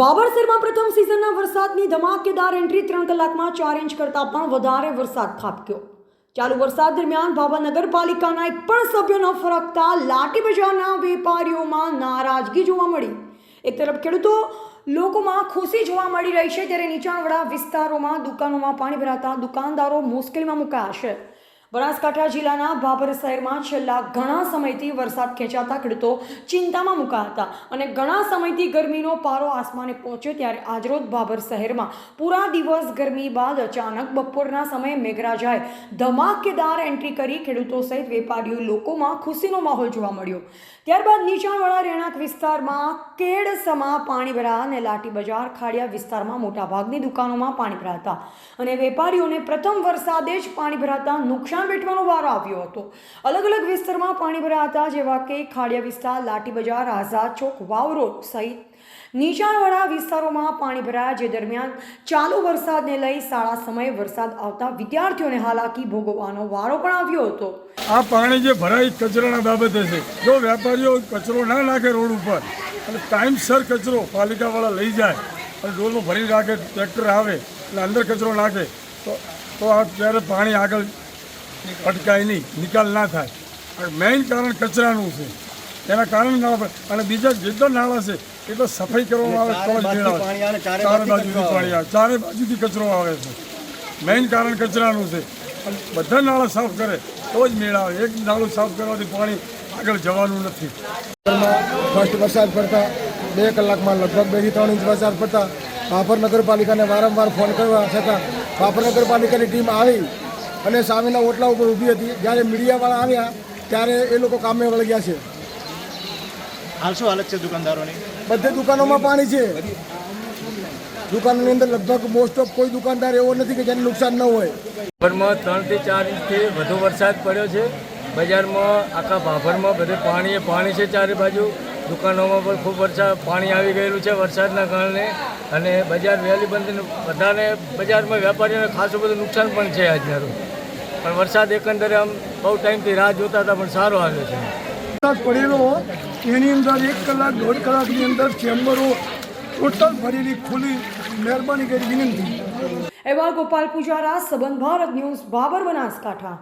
બાબરસરમાં પ્રથમ સિઝનના વરસાદની ધમાકેદાર એન્ટ્રી ત્રણ કલાકમાં ચાર ઇંચ કરતાં પણ વધારે વરસાદ ખાબક્યો. ચાલુ વરસાદ દરમિયાન ભાભા નગરપાલિકાના એક પણ સભ્યો ન ફરકતા લાઠી બજારના વેપારીઓમાં નારાજગી જોવા મળી. એક તરફ ખેડૂતો લોકોમાં ખુશી જોવા મળી રહી છે, ત્યારે નીચાણવાળા વિસ્તારોમાં દુકાનોમાં પાણી ભરાતા દુકાનદારો મુશ્કેલીમાં મુકાયા છે. બનાસકાંઠા જિલ્લાના ભાભર શહેરમાં છેલ્લા ઘણા સમયથી વરસાદ ખેંચાતા ખેડૂતો ચિંતામાં મુકાયા હતા અને ઘણા સમયથી ગરમીનો પારો આસમાને પહોંચ્યો ત્યારે આજરોજ ભાભર શહેરમાં પૂરા દિવસ ગરમી બાદ અચાનક બપોરના સમયે મેઘરાજાએ ધમાકેદાર એન્ટ્રી કરી ખેડૂતો સહિત વેપારીઓ લોકોમાં ખુશીનો માહોલ જોવા મળ્યો. ત્યારબાદ નીચાણવાળા રહેણાંક વિસ્તારમાં કેડસમાં પાણી ભરાયા અને લાઠી બજાર ખાડિયા વિસ્તારમાં મોટાભાગની દુકાનોમાં પાણી ભરાતા અને વેપારીઓને પ્રથમ વરસાદે જ પાણી ભરાતા નુકસાન વેઠવાનો વારો આવ્યો હતો. અલગ અલગ વિસ્તારમાં પાણી ભરાયા હતા, જેવા કે ખાડિયા વિસ્તાર, લાઠી બજાર, આઝાદ ચોક, વાવ રોડ સહિત. નીચાણવાળા વિસ્તારોમાં પાણી ભરાયા, જે દરમિયાન ચાલુ વરસાદને લઈ શાળા સમયે વરસાદ આવતા વિદ્યાર્થીઓને હાલાકી ભોગવવાનો વારો પણ આવ્યો હતો. આ પાણી જે ભરાય કચરાના બાબતે છે. જો વેપારીઓ કચરો ના નાખે રોડ ઉપર, અને ટાઈમસર કચરો પાલિકાવાળા લઈ જાય, અને ડોલમાં ભરી રાખે, ટ્રેક્ટર આવે, અને અંદર કચરો નાખે, તો તો આ ત્યારે પાણી આગળ અટકાય નહીં નિકાલ ના થાય. અને મેઇન કારણ કચરાનું છે. એના કારણ નાળા પર- અને બીજા જેટલા નાળા છે એટલો સફાઈ કરવામાં આવે તો ચારે બાજુથી પાણી આવે ચારે બાજુથી કચરો આવે છે. મેઇન કારણ કચરાનું છે. અને બધા નાળા સાફ કરે તો જ મેળ આવે. એક નાળું સાફ કરવાથી પાણી આગળ જવાનું નથી. ફર્સ્ટ વરસાદ પડતા બે કલાકમાં લગભગ બેથી ત્રણ ઇંચ વરસાદ પડતા બાપર નગરપાલિકાને વારંવાર ફોન કરવા છતાં બાપર નગરપાલિકાની ટીમ આવી. અને સામેના ઓટલા ઉપર ઊભી હતી. જ્યારે મીડિયાવાળા આવ્યા ત્યારે એ લોકો કામે વળગ્યા છે. હાલ શું હાલત છે દુકાનદારોની? બધે દુકાનોમાં પાણી છે. દુકાનોની અંદર લગભગ મોસ્ટ ઓફ કોઈ દુકાનદાર એવો નથી કે જેને નુકસાન ન હોય. ભાભરમાં ત્રણથી ચાર ઇંચથી વધુ વરસાદ પડ્યો છે. બજારમાં આખા ભાભરમાં બધે પાણીએ પાણી છે ચારે બાજુ. દુકાનોમાં પણ ખૂબ વરસાદ પાણી આવી ગયેલું છે વરસાદના કારણે. અને બજાર વહેલી બંધ બધાને બજારમાં વેપારીઓને ખાસું બધું નુકસાન પણ છે આજના રોજ. પણ વરસાદ એકંદરે આમ બહુ ટાઈમથી રાહ જોતા હતા પણ સારો આવ્યો છે. વરસાદ પડેલો એની અંદર એક કલાક દોઢ કલાકની અંદર ચેમ્બરો ટોટલ ભરેલી ખુલ્લી મહેરબાની કરી વિનંતી. એવા ગોપાલ પૂજારા સંબંધ ભારત ન્યૂઝ બાબર બનાસકાંઠા.